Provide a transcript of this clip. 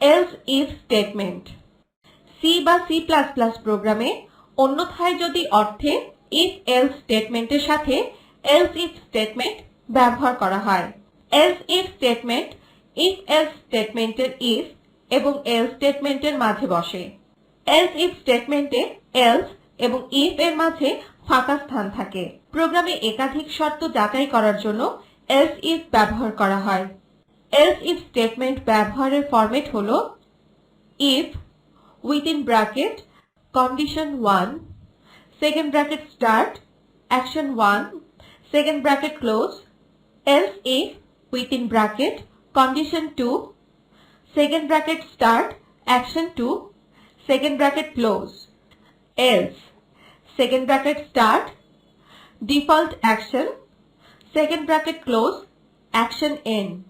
Else if statement C বা C plus plus প্রোগ্রামে অন্যথায় যদি অর্থে ইফ এলস স্টেটমেন্টের সাথে এলস ইফ স্টেটমেন্ট ব্যবহার করা হয়। Else if statement if else স্টেটমেন্টের ইফ এবং এলস স্টেটমেন্টের মাঝে বসে। এলস ইফ স্টেটমেন্টে এলস এবং ইফ এর মাঝে ফাঁকা স্থান থাকে। প্রোগ্রামে একাধিক শর্ত যাচাই করার জন্য এলস ইফ ব্যবহার করা হয়। এলস ইফ স্টেটমেন্ট ব্যবহারের ফরম্যাট হলো if within bracket condition 1 second bracket start action 1 second bracket close else if within bracket condition 2 second bracket start action 2 second bracket close else second bracket start default action second bracket close action end